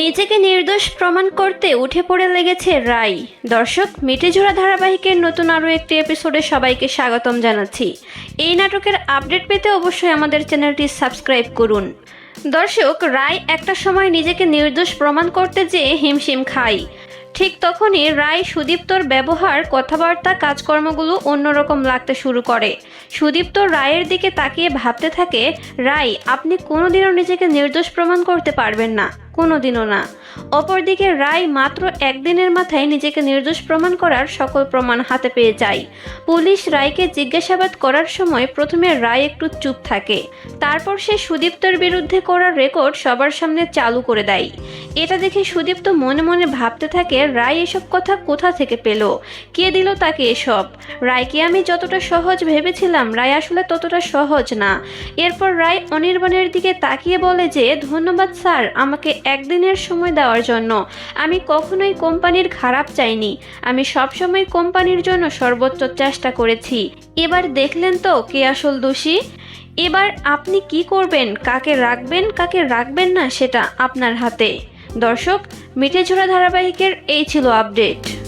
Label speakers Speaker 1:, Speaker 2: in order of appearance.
Speaker 1: নিজেকে নির্দোষ প্রমাণ করতে উঠে পড়ে লেগেছে রাই। দর্শক, মিটেঝোড়া ধারাবাহিকের নতুন আরও একটি এপিসোডে সবাইকে স্বাগতম জানাচ্ছি। এই নাটকের আপডেট পেতে অবশ্যই আমাদের চ্যানেলটি সাবস্ক্রাইব করুন। দর্শক রায় একটা সময় নিজেকে নির্দোষ প্রমাণ করতে যেয়ে হিমশিম খায়। ঠিক তখনই রায় সুদীপ্তর ব্যবহার, কথাবার্তা, কাজকর্মগুলো অন্যরকম লাগতে শুরু করে। সুদীপ্ত রায়ের দিকে তাকিয়ে ভাবতে থাকে রায় আপনি কোনোদিনও নিজেকে নির্দোষ প্রমাণ করতে পারবেন না। কোনোদিনও না। অপরদিকে রায় মাত্র একদিনের মাথায় নিজেকে নির্দোষ প্রমাণ করার সকল প্রমাণ হাতে পেয়ে যায়। পুলিশ রায়কে জিজ্ঞাসাবাদ করার সময় প্রথমে রায় একটু চুপ থাকে। তারপর সে সুদীপ্তর বিরুদ্ধে করার রেকর্ড সবার সামনে চালু করে দেয়। এটা দেখে সুদীপ্ত মনে মনে ভাবতে থাকে, রায় এসব কথা কোথা থেকে পেল? কে দিল তাকে এসব? রায়কে আমি যতটা সহজ ভেবেছিলাম, রায় আসলে ততটা সহজ না। এরপর রায় অনির্বাণের দিকে তাকিয়ে বলে যে, ধন্যবাদ স্যার, আমাকে একদিনের সময় দেওয়ার জন্য। আমি কখনোই কোম্পানির খারাপ চাইনি। আমি সবসময় কোম্পানির জন্য সর্বোচ্চ চেষ্টা করেছি। এবার দেখলেন তো কে আসল দোষী? এবার আপনি কি করবেন? কাকে রাখবেন কাকে রাখবেন না সেটা আপনার হাতে। দর্শক মিঠে ঝোড়া ধারাবাহিকের এই ছিল আপডেট।